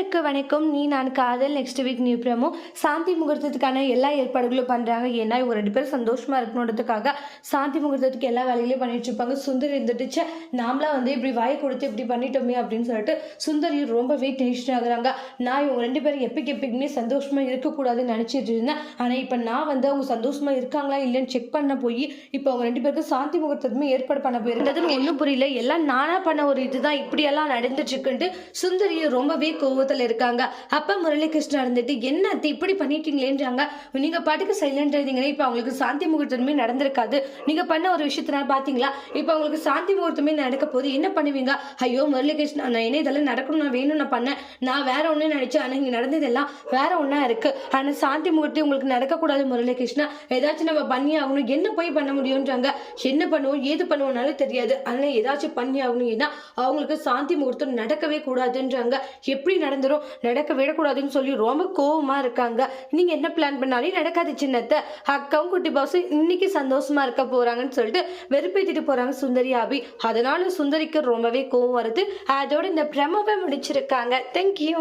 அனைவருக்கு வணக்கம். நீ நான் காதல் நெக்ஸ்ட் வீக் நியூ பிரமோ சாந்தி முகூர்த்தத்துக்கான எல்லா ஏற்பாடுகளும் பண்ணுறாங்க ஏன்னா இவங்க ரெண்டு பேரும் சந்தோஷமாக இருக்கணுன்றதுக்காக சாந்தி முகூர்த்தத்துக்கு எல்லா வேலைகளையும் பண்ணிட்டு இருப்பாங்க. சுந்தரி இருந்துட்டுச்சு நாமளாம் வந்து இப்படி வாய் கொடுத்து இப்படி பண்ணிட்டோமே அப்படின்னு சொல்லிட்டு சுந்தரி ரொம்பவே டென்ஷன் ஆகுறாங்க. நான் இவங்க ரெண்டு பேரும் எப்பக்கு எப்பயுமே சந்தோஷமாக இருக்கக்கூடாதுன்னு நினச்சிட்டு இருந்தேன். ஆனால் இப்போ நான் வந்து அவங்க சந்தோஷமாக இருக்காங்களா இல்லைன்னு செக் பண்ண போய் இப்போ அவங்க ரெண்டு பேருக்கும் சாந்தி முகூர்த்தத்துமே ஏற்பாடு பண்ண போயிருந்ததுன்னு ஒன்றும் புரியல. எல்லாம் நானாக பண்ண ஒரு இதுதான். இப்படியெல்லாம் நடந்துட்டு இருக்குன்ட்டு சுந்தரி ரொம்பவே கோவத்தில் இருக்காங்க. அப்போ முரளிகிருஷ்ணா இருந்துட்டு என்ன இப்படி பண்ணிட்டீங்களேன்றாங்க நீங்க பாட்டுக்கு சைலண்ட் இருந்தீங்கன்னா இப்போ அவங்களுக்கு சாந்தி முகூர்த்தமே நடந்திருக்காது. நீங்க பண்ண ஒரு விஷயத்தினால பாத்தீங்களா? இப்போ அவங்களுக்கு சாந்தி முகூர்த்தமே நடக்க போது என்ன பண்ணுவீங்க? ஐயோ முரளிகிருஷ்ணா நான் என்ன இதெல்லாம் நடக்கணும் நான் வேணும் நான் பண்ணேன். நான் வேற ஒன்று நினைச்சேன். ஆனால் இங்கே நடந்ததெல்லாம் வேற ஒன்றா இருக்கு. ஆனால் சாந்தி முகூர்த்தி உங்களுக்கு நடக்கக்கூடாது முரளிகிருஷ்ணா. ஏதாச்சும் நம்ம பண்ணி ஆகணும். என்ன போய் பண்ண முடியும்ன்றாங்க. என்ன பண்ணுவோம் ஏது பண்ணுவோம்னாலும் தெரியாது. ஆனால் ஏதாச்சும் பண்ணி ஆகணும். ஏன்னா அவங்களுக்கு சாந்தி முகூர்த்தம் நடக்கவே கூடாதுன்றாங்க. எப்படி நடந்துரும். நடக்க விடக்கூடாதுன்னு சொல்லி ரொம்ப கோவமா இருக்காங்க. நீங்க என்ன பிளான் பண்ணாலும் நடக்காது சின்னத்தை. அக்காவும் குட்டி பாசும் இன்னைக்கு சந்தோஷமா இருக்க போறாங்கன்னு சொல்லிட்டு வெறுப்பேற்றிட்டு போறாங்க சுந்தரி ஆபி அதனால சுந்தரிக்கு ரொம்பவே கோவம் வருது. அதோட இந்த பிரமவை முடிச்சிருக்காங்க. தேங்க்யூ